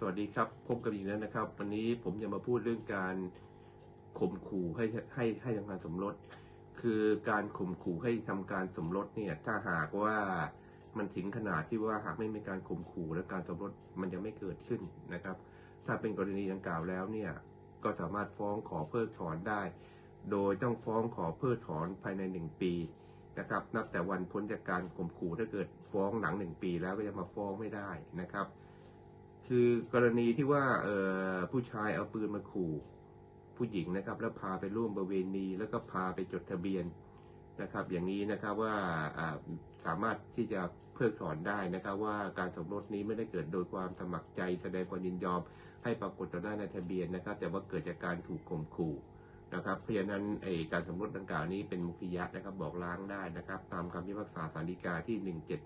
สวัสดีครับพบกันอีกแล้วนะครับ วันนี้ผมจะมาพูดเรื่องการข่มขู่ให้ให้ให้ทำการสมรส คือการข่มขู่ให้ทำการสมรสเนี่ยถ้าหากว่ามันถึงขนาดที่ว่าหากไม่มีการข่มขู่และการสมรสมันจะไม่เกิดขึ้นนะครับ ถ้าเป็นกรณีดังกล่าวแล้วเนี่ยก็สามารถฟ้องขอเพิกถอนได้ โดยต้องฟ้องขอเพิกถอนภายในหนึ่งปีนะครับ นับแต่วันพ้นจากการข่มขู่ถ้าเกิดฟ้องหลังหนึ่งปีแล้วก็จะมาฟ้องไม่ได้นะครับ คือกรณีที่ว่าผู้ชายเอาปืนมาขู่ผู้หญิงนะครับ แล้วพาไปร่วมประเวณีแล้วก็พาไปจดทะเบียนนะครับ อย่างนี้นะครับว่าสามารถที่จะเพิกถอนได้นะครับ ว่าการสมรสนี้ไม่ได้เกิดโดยความสมัครใจแสดงความยินยอม ให้ปรากฏต่อหน้าในทะเบียนนะครับ แต่ว่าเกิดจากการถูกข่มขู่นะครับเพราะฉะนั้นไอการสมรสดังกล่าวนี้เป็นมุขยะนะครับบอกล้างได้นะครับ ตามคำพิพากษาสารดีกาที่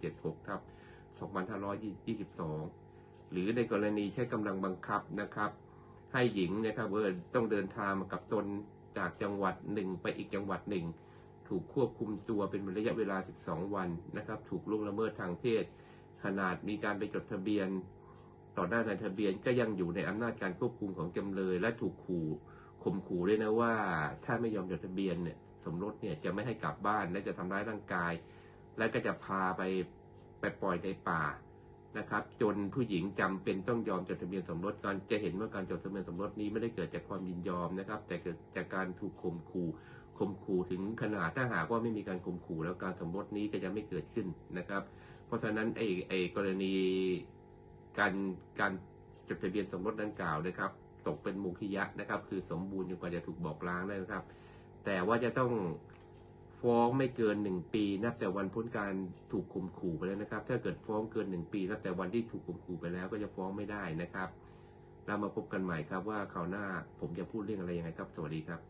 1776ทับ2522 หรือในกรณีใช้กำลังบังคับนะครับ ให้หญิงนะครับเออต้องเดินทางมากับตนจากจังหวัดหนึ่งไปอีกจังหวัดหนึ่ง ถูกควบคุมตัวเป็นระยะเวลา 12 วันนะครับ ถูกล่วงละเมิดทางเพศ ขนาดมีการไปจดทะเบียน ต่อหน้าในทะเบียนก็ยังอยู่ในอำนาจการควบคุมของจำเลย และถูกขู่ข่มขู่ด้วยนะว่าถ้าไม่ยอมจดทะเบียนเนี่ยสมรสเนี่ยจะไม่ให้กลับบ้านและจะทำร้ายร่างกาย และก็จะพาไปไปปล่อยในป่า นะครับจนผู้หญิงจำเป็นต้องยอมจดทะเบียนสมรสกันจะเห็นว่าการจดทะเบียนสมรสนี้ไม่ได้เกิดจากความยินยอมนะครับ แต่เกิดจากการถูกข่มขู่ข่มขู่ถึงขนาดถ้าหากว่าไม่มีการข่มขู่แล้วการสมรสนี้ก็จะไม่เกิดขึ้นนะครับ เพราะฉะนั้นไอ้ไอ้กรณีการการจดทะเบียนสมรสดังกล่าวนะครับ ตกเป็นมุขยะนะครับ คือสมบูรณ์จนกว่าจะถูกบอกล้างได้นะครับ แต่ว่าจะต้อง ฟ้องไม่เกินหนึ่งปี นับแต่วันพ้นการถูกข่มขู่ไปแล้วนะครับ ถ้าเกิดฟ้องเกินหนึ่งปีนับแต่วันที่ถูกข่มขู่ไปแล้วก็จะฟ้องไม่ได้นะครับ เรามาพบกันใหม่ครับว่าคราวหน้าผมจะพูดเรื่องอะไรยังไงครับ สวัสดีครับ